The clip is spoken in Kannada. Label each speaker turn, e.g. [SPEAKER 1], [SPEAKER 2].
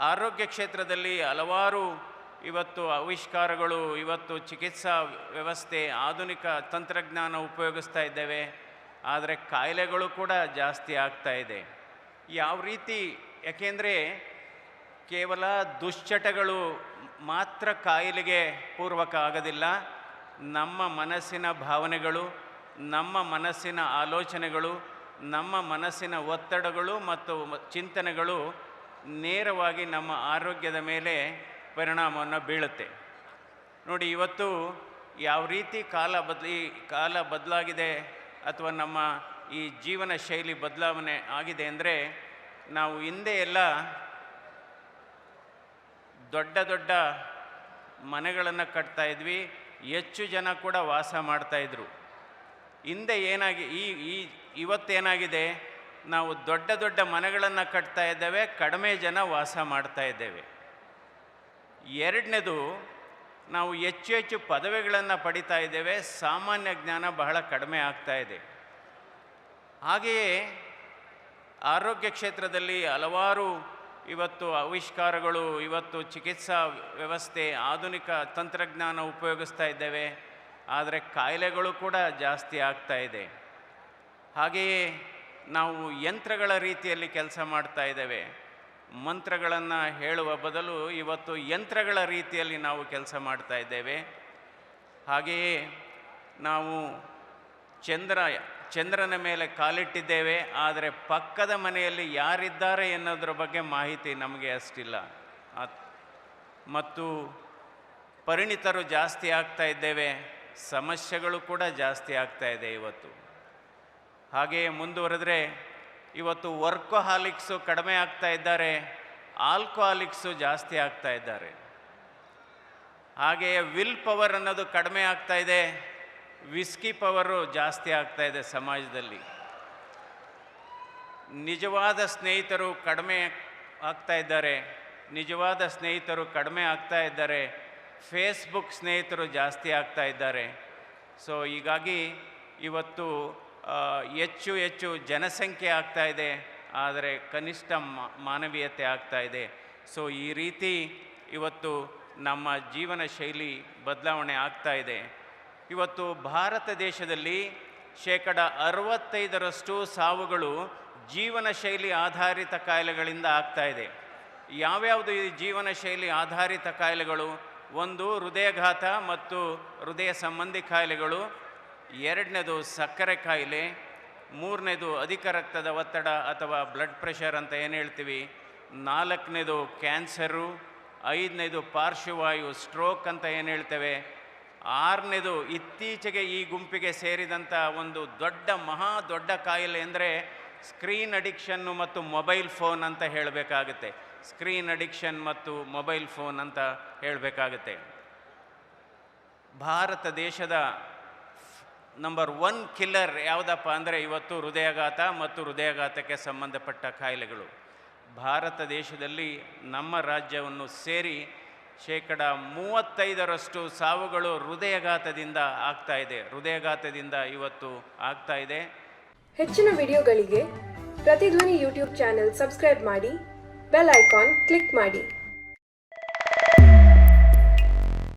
[SPEAKER 1] ಆರೋಗ್ಯ ಕ್ಷೇತ್ರದಲ್ಲಿ ಹಲವಾರು ಇವತ್ತು ಆವಿಷ್ಕಾರಗಳು, ಇವತ್ತು ಚಿಕಿತ್ಸಾ ವ್ಯವಸ್ಥೆ, ಆಧುನಿಕ ತಂತ್ರಜ್ಞಾನ ಉಪಯೋಗಿಸ್ತಾ ಇದ್ದೇವೆ. ಆದರೆ ಕಾಯಿಲೆಗಳು ಕೂಡ ಜಾಸ್ತಿ ಆಗ್ತಾ ಇದೆ. ಯಾವ ರೀತಿ, ಯಾಕೆಂದರೆ ಕೇವಲ ದುಶ್ಚಟಗಳು ಮಾತ್ರ ಕಾಯಿಲೆಗೆ ಪೂರ್ವಕ ಆಗೋದಿಲ್ಲ. ನಮ್ಮ ಮನಸ್ಸಿನ ಭಾವನೆಗಳು, ನಮ್ಮ ಮನಸ್ಸಿನ ಆಲೋಚನೆಗಳು, ನಮ್ಮ ಮನಸ್ಸಿನ ಒತ್ತಡಗಳು ಮತ್ತು ಚಿಂತನೆಗಳು ನೇರವಾಗಿ ನಮ್ಮ ಆರೋಗ್ಯದ ಮೇಲೆ ಪರಿಣಾಮವನ್ನು ಬೀಳುತ್ತೆ. ನೋಡಿ, ಇವತ್ತು ಯಾವ ರೀತಿ ಕಾಲ ಬದಲಿ, ಕಾಲ ಬದಲಾಗಿದೆ ಅಥವಾ ನಮ್ಮ ಈ ಜೀವನ ಶೈಲಿ ಬದಲಾವಣೆ ಆಗಿದೆ ಅಂದರೆ ನಾವು ಹಿಂದೆ ಎಲ್ಲ ದೊಡ್ಡ ದೊಡ್ಡ ಮನೆಗಳನ್ನು ಕಟ್ತಾ ಇದ್ವಿ, ಹೆಚ್ಚು ಜನ ಕೂಡ ವಾಸ ಮಾಡ್ತಾಯಿದ್ರು ಹಿಂದೆ ಏನಾಗಿ, ಈ ಈ, ಇವತ್ತೇನಾಗಿದೆ? ನಾವು ದೊಡ್ಡ ದೊಡ್ಡ ಮನೆಗಳನ್ನು ಕಟ್ತಾ ಇದ್ದೇವೆ, ಕಡಿಮೆ ಜನ ವಾಸ ಮಾಡ್ತಾ ಇದ್ದೇವೆ. ಎರಡನೇದು, ನಾವು ಹೆಚ್ಚು ಹೆಚ್ಚು ಪದವಿಗಳನ್ನು ಪಡಿತಾ ಇದ್ದೇವೆ, ಸಾಮಾನ್ಯ ಜ್ಞಾನ ಬಹಳ ಕಡಿಮೆ ಆಗ್ತಾ ಇದೆ. ಹಾಗೆಯೇ ಆರೋಗ್ಯ ಕ್ಷೇತ್ರದಲ್ಲಿ ಹಲವಾರು ಇವತ್ತು ಆವಿಷ್ಕಾರಗಳು, ಇವತ್ತು ಚಿಕಿತ್ಸಾ ವ್ಯವಸ್ಥೆ, ಆಧುನಿಕ ತಂತ್ರಜ್ಞಾನ ಉಪಯೋಗಿಸ್ತಾ ಇದ್ದೇವೆ, ಆದರೆ ಕಾಯಿಲೆಗಳು ಕೂಡ ಜಾಸ್ತಿ ಆಗ್ತಾ ಇದೆ. ಹಾಗೆಯೇ ನಾವು ಯಂತ್ರಗಳ ರೀತಿಯಲ್ಲಿ ಕೆಲಸ ಮಾಡ್ತಾ ಇದ್ದೇವೆ. ಮಂತ್ರಗಳನ್ನು ಹೇಳುವ ಬದಲು ಇವತ್ತು ಯಂತ್ರಗಳ ರೀತಿಯಲ್ಲಿ ನಾವು ಕೆಲಸ ಮಾಡ್ತಾ ಇದ್ದೇವೆ. ಹಾಗೆಯೇ ನಾವು ಚಂದ್ರ, ಚಂದ್ರನ ಮೇಲೆ ಕಾಲಿಟ್ಟಿದ್ದೇವೆ, ಆದರೆ ಪಕ್ಕದ ಮನೆಯಲ್ಲಿ ಯಾರಿದ್ದಾರೆ ಎನ್ನೋದ್ರ ಬಗ್ಗೆ ಮಾಹಿತಿ ನಮಗೆ ಅಷ್ಟಿಲ್ಲ. ಮತ್ತು ಪರಿಣಿತರು ಜಾಸ್ತಿ ಆಗ್ತಾ ಇದ್ದೇವೆ, ಸಮಸ್ಯೆಗಳು ಕೂಡ ಜಾಸ್ತಿ ಆಗ್ತಾ ಇದೆ ಇವತ್ತು. ಹಾಗೆಯೇ ಮುಂದುವರೆದ್ರೆ ಇವತ್ತು ವರ್ಕೋಹಾಲಿಕ್ಸು ಕಡಿಮೆ ಆಗ್ತಾ ಇದ್ದಾರೆ, ಆಲ್ಕೋಹಾಲಿಕ್ಸು ಜಾಸ್ತಿ ಆಗ್ತಾ ಇದ್ದಾರೆ. ಹಾಗೆಯೇ ವಿಲ್ ಪವರ್ ಅನ್ನೋದು ಕಡಿಮೆ ಆಗ್ತಾ ಇದೆ, ವಿಸ್ಕಿ ಪವರು ಜಾಸ್ತಿ ಆಗ್ತಾ ಇದೆ ಸಮಾಜದಲ್ಲಿ. ನಿಜವಾದ ಸ್ನೇಹಿತರು ಕಡಿಮೆ ಆಗ್ತಾ ಇದ್ದಾರೆ, ನಿಜವಾದ ಸ್ನೇಹಿತರು ಕಡಿಮೆ ಆಗ್ತಾ ಇದ್ದಾರೆ, ಫೇಸ್ಬುಕ್ ಸ್ನೇಹಿತರು ಜಾಸ್ತಿ ಆಗ್ತಾ ಇದ್ದಾರೆ. ಸೊ, ಹೀಗಾಗಿ ಇವತ್ತು ಹೆಚ್ಚು ಹೆಚ್ಚು ಜನಸಂಖ್ಯೆ ಆಗ್ತಾ ಇದೆ, ಆದರೆ ಕನಿಷ್ಠ ಮಾನವೀಯತೆ ಆಗ್ತಾ ಇದೆ. ಸೊ ಈ ರೀತಿ ಇವತ್ತು ನಮ್ಮ ಜೀವನ ಶೈಲಿ ಬದಲಾವಣೆ ಆಗ್ತಾ ಇದೆ. ಇವತ್ತು ಭಾರತ ದೇಶದಲ್ಲಿ ಶೇಕಡ ಅರವತ್ತೈದರಷ್ಟು ಸಾವುಗಳು ಜೀವನ ಶೈಲಿ ಆಧಾರಿತ ಕಾಯಿಲೆಗಳಿಂದ ಆಗ್ತಾ ಇದೆ. ಯಾವ್ಯಾವುದು ಈ ಜೀವನ ಶೈಲಿ ಆಧಾರಿತ ಕಾಯಿಲೆಗಳು? ಒಂದು ಹೃದಯಘಾತ ಮತ್ತು ಹೃದಯ ಸಂಬಂಧಿ ಕಾಯಿಲೆಗಳು ಎರಡನೇದು ಸಕ್ಕರೆ ಕಾಯಿಲೆ ಮೂರನೇದು ಅಧಿಕ ರಕ್ತದ ಒತ್ತಡ ಅಥವಾ ಬ್ಲಡ್ ಪ್ರೆಷರ್ ಅಂತ ಏನು ಹೇಳ್ತೀವಿ? ನಾಲ್ಕನೇದು ಕ್ಯಾನ್ಸರು, ಐದನೇದು ಪಾರ್ಶ್ವವಾಯು ಸ್ಟ್ರೋಕ್ ಅಂತ ಏನು ಹೇಳ್ತೇವೆ? ಆರನೇದು ಇತ್ತೀಚೆಗೆ ಈ ಗುಂಪಿಗೆ ಸೇರಿದಂಥ ಒಂದು ದೊಡ್ಡ, ಮಹಾ ದೊಡ್ಡ ಕಾಯಿಲೆ ಅಂದರೆ ಸ್ಕ್ರೀನ್ ಅಡಿಕ್ಷನ್ನು ಮತ್ತು ಮೊಬೈಲ್ ಫೋನ್ ಅಂತ ಹೇಳಬೇಕಾಗುತ್ತೆ. ಸ್ಕ್ರೀನ್ ಅಡಿಕ್ಷನ್ ಮತ್ತು ಮೊಬೈಲ್ ಫೋನ್ ಅಂತ ಹೇಳಬೇಕಾಗುತ್ತೆ. ಭಾರತ ದೇಶದ ನಂಬರ್ ಒನ್ ಕಿಲ್ಲರ್ ಯಾವುದಪ್ಪ ಅಂದರೆ ಇವತ್ತು ಹೃದಯಾಘಾತ ಮತ್ತು ಹೃದಯಾಘಾತಕ್ಕೆ ಸಂಬಂಧಪಟ್ಟ ಕಾಯಿಲೆಗಳು. ಭಾರತ ದೇಶದಲ್ಲಿ ನಮ್ಮ ರಾಜ್ಯವನ್ನು ಸೇರಿ ಶೇಕಡ ಮೂವತ್ತೈದರಷ್ಟು ಸಾವುಗಳು ಹೃದಯಘಾತದಿಂದ ಆಗ್ತಾ ಇದೆ. ಹೃದಯಾಘಾತದಿಂದ ಇವತ್ತು ಆಗ್ತಾ ಇದೆ.
[SPEAKER 2] ಹೆಚ್ಚಿನ ವಿಡಿಯೋಗಳಿಗೆ ಪ್ರತಿಧ್ವನಿ ಯೂಟ್ಯೂಬ್ ಚಾನೆಲ್ ಸಬ್ಸ್ಕ್ರೈಬ್ ಮಾಡಿ, ಬೆಲ್ ಐಕಾನ್ ಕ್ಲಿಕ್ ಮಾಡಿ.